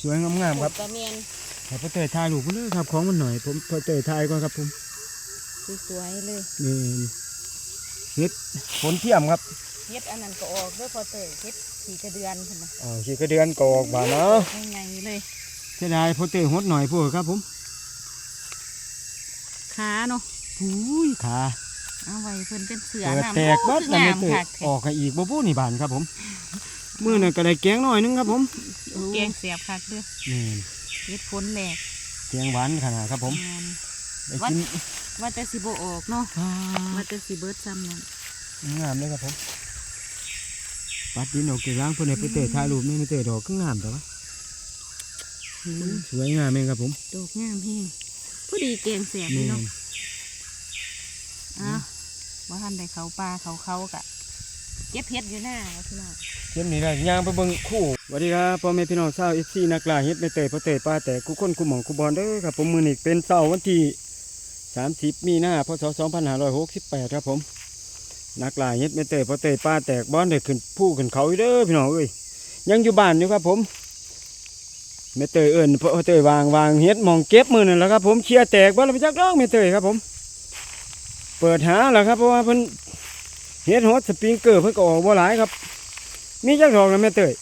สวยๆงามๆครับกระเมียนให้พ่อเตยถ่ายรูปเพิ่นเลยครับ ของมันหน่อย ผมพ่อเตยถ่ายก่อนครับผมสวยๆเลยนี่เฮ็ดฝนเทียมครับเฮ็ดอันนั้นก็ออกด้วยพอเตยเฮ็ดขี่กระเดือนพุ่นน่ะอ๋อขี้กระเดือนก็ออกบานเนาะใหญ่ๆเลยเสียดายพ่อเตยหดหน่อยพวกครับ ผมขาเนาะอุ้ยขาเอาไว้เพิ่นเป็นเสือเปิดน้ำแตกเบัดโอ้แล้วคืไม่องามเตยคักออกให้อีกบ่พูนี่บานครับผม มื้อนั้นก็ได้แกงหน่อยนึงครับผมแกงเสียบคักเด้อนี่เฮ็ดฝนแหลกแกงหวานขนาดครับผมงานได้กินว่าแต่สิบ่ออกเนาะอ่าว่าแต่สิเบิดซ้ำนั่นงามเลยครับผมปัดดินออกจากล้างเพื่อนให้ไปเตะถ่ายรูปนี่ไม่เตะดอกก็งามแต่ว่าสวยงามเองครับผมดอกงามแฮงผู้ดีแกงเสียบนี่นี่เนาะอ้าวว่าทันได้เขาปลาเขาเขากะ เก็บเฮ็ดอยู่หน้าพี่น้องเช่นนี้ได้ย่างไปเบิ่งคู่สวัสดีครับพ่อแม่พี่น้องชาวเอฟซีนักล่าเฮ็ดไม่เตะพอเตะปลาแต่กูคนกูหมองกูบอลเด้อครับผมมือนี้เป็นเสาร์วันที่30 มีนาพศ2568 ครับผม นักล่าเฮ็ดไม่เตะพอเตะปลาแตกบอลได้ขึ้นผู้ขึ้นเขาเด้อพี่น้องเอ้ยยังอยู่บ้านอยู่ครับผมเมเตยเอิญเพระเตยวางวางเฮ็ดมองเก็บมือนั่นแหละครับผมเชียร์แตกบ่เราไปจักร้องเมเตยครับผม เปิดหาแล้วครับเพราะว่าเพิ่น เฮ็ดฮอตสปริงเกอร์เพิ่นก็ออกบ่หลายครับ มีจักดอกนะเมเตย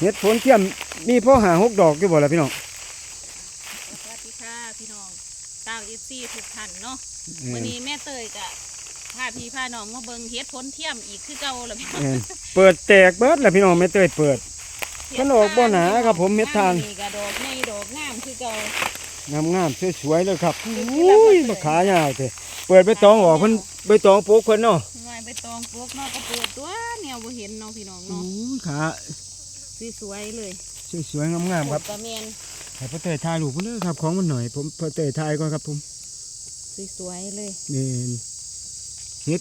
เฮ็ดฝนเทียมมีพ่อหาหกดอกอยู่บ่ล่ะพี่น้องสวัสดีค่ะพี่น้องชาวเอฟซีทุกท่านเนาะวันนี้แม่เตยกะพาพี่พาน้องมาเบิ่งเฮ็ดผลเทียมอีกคือเก่าแล้วพี่น้องเออเปิดแตกเบิดแล้วพี่น้องเมเตยเปิดมันออกบ่หนาครับผมเม็ดทานกระดอกใหญ่ดอกงามคือเก่างามงามๆสวยๆเลยครับอุ้ยมาขายาวเถอะ เปิดใบตองออกเพิ่นใบตองปลูกเพิ่นเนาะหน่อยไปตองปลูกเนาะก็เปิดตัวแนวบ่เห็นเนาะพี่น้องอุ้เนาะยขาสวยๆเลยสวยๆงามๆครับกระเมียนให้พ่อเตยถ่ายรูปเพิ่นเด้อครับของมันหน่อย ผมพ่อเตยถ่ายก่อนครับผมสวยๆเลยนี่เฮ็ด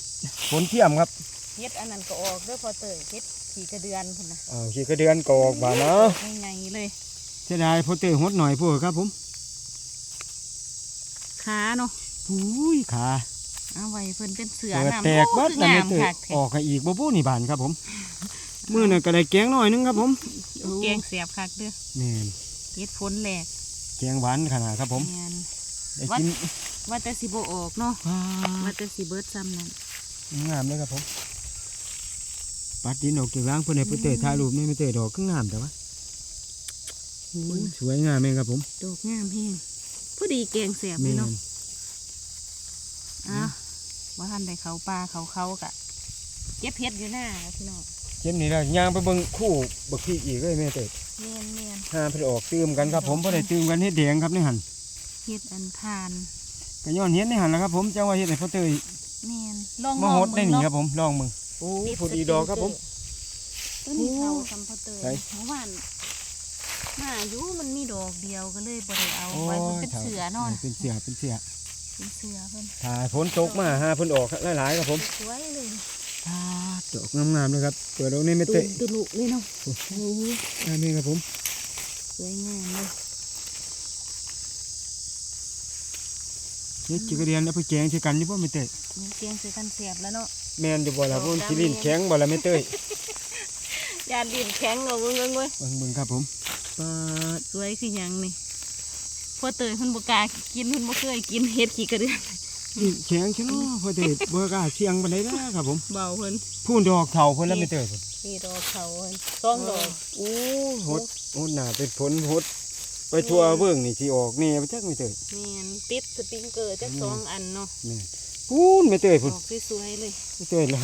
ฝนเทียมครับเฮ็ดอันนั้นก็ออกด้วยพอเตยเฮ็ดขี่กระเดือนพุ่นน่ะอ่าขี้กระเดือนก็ออกบานเนาะใหญ่ๆเลยเสียดายพ่อเตยหดหน่อยพวกครับผม ขาเนาะ อุ้ยขาเอาไว้เพิ่นเป็นเสือเปิดน้ำแตกโอ้เบัดคือแล้วงาไม่มเตยคักแท้ออกให้อีกบ่พูนี่บานครับผมมื้อนั้นก็ได้แกงหน่อยนึงครับผมแกงเสียบคักเด้อนี่เฮ็ดฝนแหลกแกงหวานขนาดครับผมแม่นได้กินว่าแต่สิบ่ออกเนาะอ่าว่าแต่สิเบิดซ้ำนั่นงามเลยครับผมปัดดินออกจากล้างเพื่อนให้พ่อเตยถ่ายรูปนี่ไม่เตยดอกก็งามแต่ว่าอุ้ยสวยงามเองครับผมดอกงามแฮงผู้ดีแกงเสียบเลแม่ยเนาะน อ้าวว่าทันได้เขาปลาเขาเขากะเก็บเฮ็ดอยู่หน้าพี่น้องเช่นนี้ได้ย่างไปเบิ่งคู่บักพี่อีกเลยแม่เตยเมียนเมียนห้าเพิ่นออกตื่มกันครับ ผมบ่ได้ตื่มกันเฮ็ดแดงครับในหันเฮ็ดอันทานก็ย้อนเฮ็ดในหันแหล้วครับ ผมจังว่าเฮ็ดให้พ่อเตยเมียนลองมาหดได้เบิ่งนี่เนาะครับผมลองมึงโอ้พอดีดอกครับผมต้นนี้เขาทำพอเตยไหนเมื่อวานหน้าอยู่มันมีดอกเดียวก็เลยบ่ได้เอาโอ้ไว้มันเป็นถ่าเสือนอนเป็นเสือเป็นเสือ เป็นเสือเพิ่นถ้าฝนตกมาหาเพิ่นออกหลายๆครับผมสวยเลยดอกงามๆเลยครับเปิดดอกนี้ไม่ตุเตะนตุลุเลยเนาะโอ้โหงามเองครับผมสวยงามเลยเฮ็ดจิกระเดียนแล้วไปแกงใส่กันนี่บ่ไม่เตะมันแกงใส่กันเสียบแล้วเนาะแม่นอยู่บ่ล่ะพุ่นสิลิ้นแข็งบ่ล่ะไม่เตยยานดินแข็งเอาเบิ่งเบิ่งเว้ยเบิ่งเบิ่งครับผมปาดสวยคือหยังนี่ พอเตยเพิ่นบ่กล้ากินเพิ่นบ่เคยกินเฮ็ดขี้กระเดือนลิ้นแข็งใช่เนาะพ่อเตยบ่กล้าเสียงปานใดเด้อครับผมเบาเพิ่นพูนดอกเฒ่าเพิ่นแล้วไม่เตยพุ่นนี่ดอกเขาเพิ่นสองดอกโอ้หดหดหน้าเป็นผลหดไปทั่วเบิ่งนี่สิออกแน่บ่จักไม่เตยแม่นติดสปริงเกอร์จักสองอันเนาะแม่นพูนไม่เตยอพุ่นอกสวยๆเลยไม่เตยละ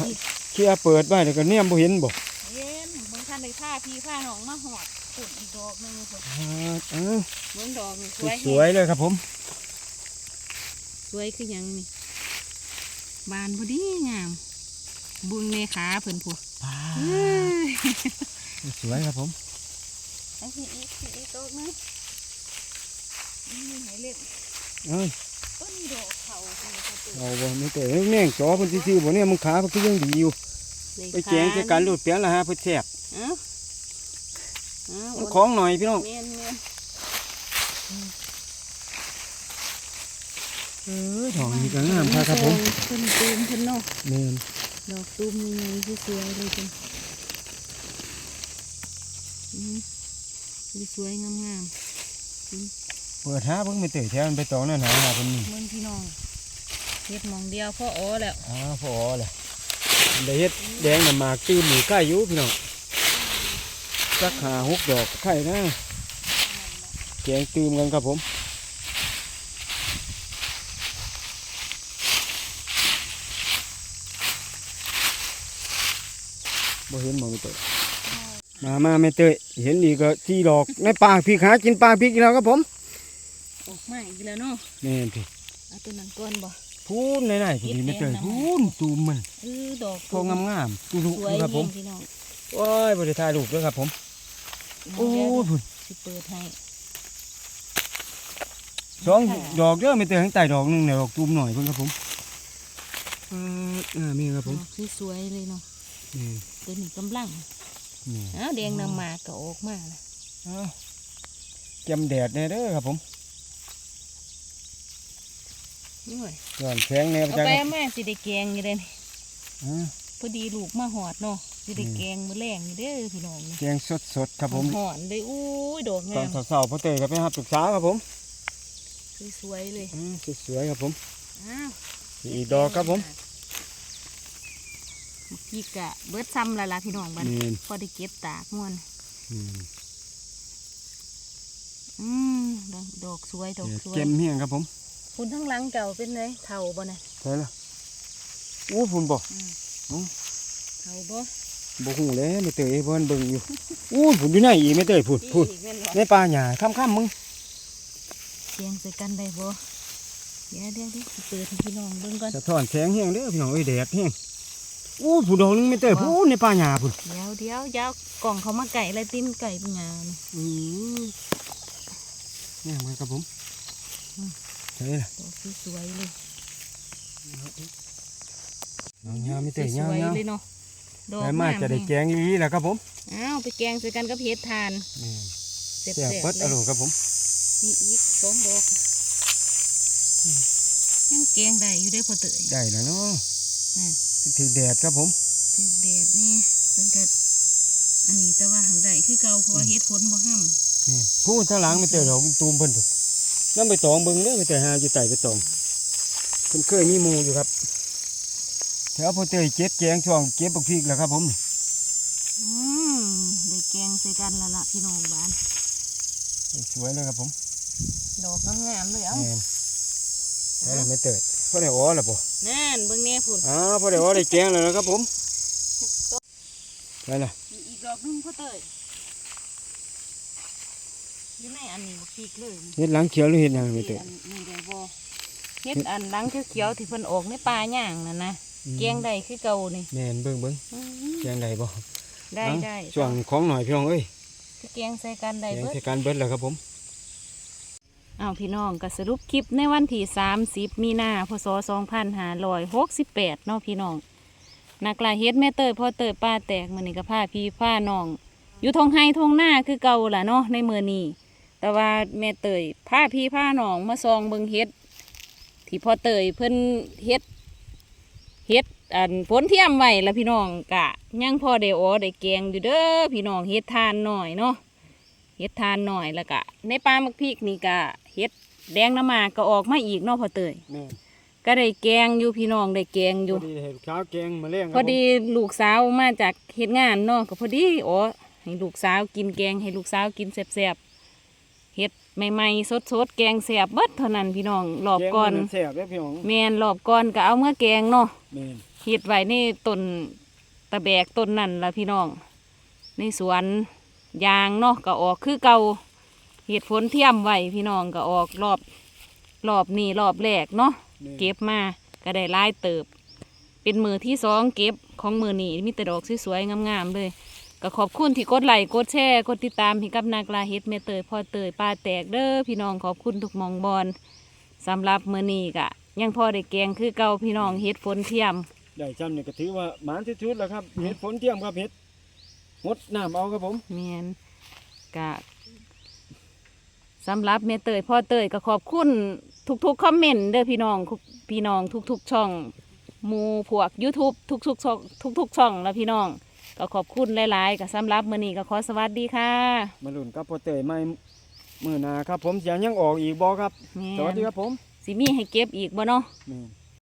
เคลียร์เปิดไว้แล้วก็แนมบ่เห็นบ่เย็นบางท่านได้ผ้าพี่ผ้าน้องมาหอด ปุ่นอีกดอกหนึงพุ่นอ่าเอ้าเบิ่งดอกนี่สวยสวยเลยครับผม สวยคือหยังนี่บานพอดีงาม บุญในขาเพิ่นพุ่นเอ้ยสวยครับผมไอ้พี่อีกพี่อีกดอกหนึงนี่ไหนเล็กเอ้ยต้นดอกเขาเพิ่นก็เปิดเอาบ่ไม่เตยแม่งจอเพิ่นซื่อๆบ่เนี่ยมันขาเพิ่นก็ยังดีอยู่ ไปแกงจะการรูดเปลี่ยนละฮะเพื่อแซ่บเอ้าเอ้า มันของหน่อยพี่น้องเมียนเมียนเออดอกนี้ก็งามครับครับผมเพิ่นตูมเพิ่นเนาะแม่นดอกตูมยังไงที่สวยเลยจังอืมสวยๆงามเปิดหาเบิ่งไม่เตยแถวมันไปตองนั่นหาหาเพิ่นนี่ๆเมืองพี่น้องเฮ็ดหมองเดียวพ่ออ๋อแล้วอ้าวพอเลยได้เฮ็ดแดงน้ำหมากตื้มหมูใกล้อยู่พี่น้อง สักหาหกดอกไข่นะแกงตื้มกันครับผมบ่เห็นหมองไม่เตยมามาไม่เตยเห็นอีกก็ที่ดอกในปากพี่ขากินปากพี่กินแล้วครับผมออกมาอีกแล้วเนาะนี่นพี่เอาตัวนั้นก่อนบ่พูนไหนๆพี่ไม่เตยพูนตูมมันเออดอกพองามๆตุลุสวยครับผมแม่งพี่น้องโอ้ยบริถ่ายรูปด้วยครับผม โอ้เดี๋ยวยพุ่นสิเปิดให้สองดอกเด้อไม่เตยข้างใต้ดอกหนึงเนี่ยดอกตูมหน่อยเพิ่นครับผมเอออ่ามีครับผมดอกสวยๆเลยเนาะนี่ตัวนี้กำลังนี่อ้าวแดงนำหมากก็ออกมาแล้วอ้าวแกมแดดแน่เด้อครับผมนี่เว้ยย้อนแสงแนวเอาจังไปครับแม่สิได้แกงอยู่เด้นี่อ่าพอดีลูกมาหอดเนาะ สิได้อืมแกงมื้อแรงอยู่เด้อพี่น้องนี่แกงสดๆครับผมหอนเลยอู้ยดอกตองานมเสาร์พ่อเตยก็ไปหาปรึกษาครับผมสวยๆเลยอืมสวยๆครับผมอ้าวอีกดอกครับผมเมื่อกี้กะเบิดซ้ำและล่ะพี่น้องบัดนี่พอได้เก็บตากม่วนนี่อืมดอกดอกสวยดอกสวยแกมเฮียงครับผมคุณทั้งหลังเก่าเป็นไงเท่าบ่น่ะใช่ละอู้พุ่นบ่อืมอืมเท่าบ่ บ่ฮู้แล้วไม่เตยเพิ่นเบิ่งอยู่อู้พุ่นอยู่ไหนอีกไม่เตยพุ่นพุ่นอีกแม่นบ่ในป่าหญ้าค่ำๆมึงแกงใส่กันได้บ่เดี๋ยวเดี๋ยวเดี๋ยวสิเปิดให้พี่น้องเบิ่งก่อน สะท้อนแสงแห้งเด้อพี่น้องเอ้ยแดดแห้งอู้ผู้ดอกนึงไม่เตยว้าวพูนในป่าหญ้าพุ่นเดี๋ยวเดี๋ยวอยาวกล่องเขามาไก่อะไรติ้นไก่เป็นงานอืมนี่มันครับผมอืมใช่ละดอกสวยๆเลยเอาหญ้าไม่เตยสหญ้าวยหญ้าๆเลยเนาะ ดอกแต่มาจะได้แกงอีหลีแหละครับผมอ้าวไปแกงใส่กันกับเห็ดทานนี่เสร็จแซ่บๆเปิดเลอยร่อยครับผมนี่อีกสองดอกยังแกงได้อยู่ได้อพอเตยได้แล้วเนาะอ่าถือแดดครับผมถึงแดดนี่เพิ่นก็อันนี้แต่ว่าหังได้คือเก่าเพราะว่าเฮ็ดฝนบ่ห้ำนี่พูนทางหลังไม่เตยดอกตูมเพิ่นพุ่นน้ำไปตองเบิ่งเด้อไม่เตยหาอยู่ใต้ไปตองเพิ่นเคยมีหมู่อยู่ครับ แถวพอเตยเจ็ดแกงช่วงเก็บบักพริกแล้วครับผมอืมได้แกงใส่กันและละพี่น้องบ้าน สวยเลยครับผม ดอกงามๆเลยเอ้าแม่นได้แล้วไม่เตยพอได้อ๋อแล้วบ่นั่นเบิ่งแน่พุ่นอ้าวพอได้อ๋อได้แกงแล้วนะครับผมได้ละมีอีกดอกหนึงพ่อเตยอยู่ในอันนี้บ่พริกเลยเฮ็ดหลังเขียวหรือเฮ็ดหยังไม่เตยอันนี้ได้บ่เฮ็ดอันหลังเขียวๆที่เพิ่นออกในป่าย่างนั่นนะ แกงได้คือเก่านี่แม่นเบิ่งเบิ่งอืมแกงได้บ่ได้เอ้าได้ช่วงของหน่อยพี่น้องเอ้ยคือแกงใส่กันได้แกงเบิดใส่การเบิดแล้วครับผมอ้าวพี่น้องก็สรุปคลิปในวันที่30มีนาพศ2568เนาะพี่น้องนักลาเฮ็ดแม่เตยพ่อเตยป้าแตกมื้อนี้ก็พาพี่พาน้อง อยู่ทงไห้ทงหน้าคือเก่าล่ะเนาะในมื้อนี้แต่ว่าแม่เตยพาพี่พาน้องมาซองเบิ่งเฮ็ดที่พ่อเตยเพิ่นเฮ็ด เฮ็ดอันผลเทียมไว้ละพี่น้องกะยังพอได้อ๋อได้แกงอยู่เด้อพี่น้องเฮ็ดทานหน่อยเนาะเฮ็ดทานหน่อยแล้วกะ ในปลามักพริกนี่กะเฮ็ดแดงน้ำหมากก็ออกมาอีกเนาะพ่อเตยแม่นก็ได้แกงอยู่พี่น้องได้แกงอพยู่อดีเฮ็ดข้าวแกงมาแล้งครับพอดีลูกสาวมาจากเฮ็ดงานเนาะก็พอดีอ๋อให้ลูกสาวกินแกงให้ลูกสาวกินแซ่บๆเฮ็ด ใหม่ๆสดๆแกงแซ่บเบิดเท่านั้นพี่น้องรอบแกงก่อนมัแซ่บเด้อพี่น้องแมนรอบก่อนก็เอาเมื่อแกงเนาะแม่นเฮ็ดไว้ในต้นตะแบกต้นนั่นละพี่น้อง ในสวนยางเนาะก็ออกคือเก่าเห็ดฝนเทียมไว้พี่น้องก็ออกรอบรอบนี้รอบแรกเนาะแม่นเก็บมาก็ได้หลายเติบ เป็นมือที่สองเก็บของมือนี้มีแต่ดอกสวยๆงามๆเลย ก็ขอบคุณที่กดไลค์กดแชร์กดติดตามให้กับนากลาเฮ็ดเมเตยพ่อเตยป้าแตกเด้อพี่น้องขอบคุณทุกหมองบอลสำหรับมือนี้กะยังพอได้แกงคือเก่าพี่น้องเฮ็ดฝนเทียม ได้จำนี่ก็ถือว่าหมานที่สุดแล้วครับเฮ็ดฝนเทียมครับเฮ็ดงดน้ำเอาครับผมเมียนกะสำหรับเมเตยพ่อเตยก็ขอบคุณทุกๆคอมเมนต์เด้อพี่น้องพี่น้องทุกๆช่องหมูพวก YouTube ทุกๆช่องทุกๆช่องแล้วพี่น้อง ก็ก็ขอบคุณหลาย ๆก็สำหรับมื้อนี้ก็ขอสวัสดีค่ะมาลุ้นกับพ่อเตยไม่มือหนาครับ ผมเสียงยังออกอีกบ่ครับ แม่นสวัสดีครับผม สิมีให้เก็บอีกบ่เนาะ แม่น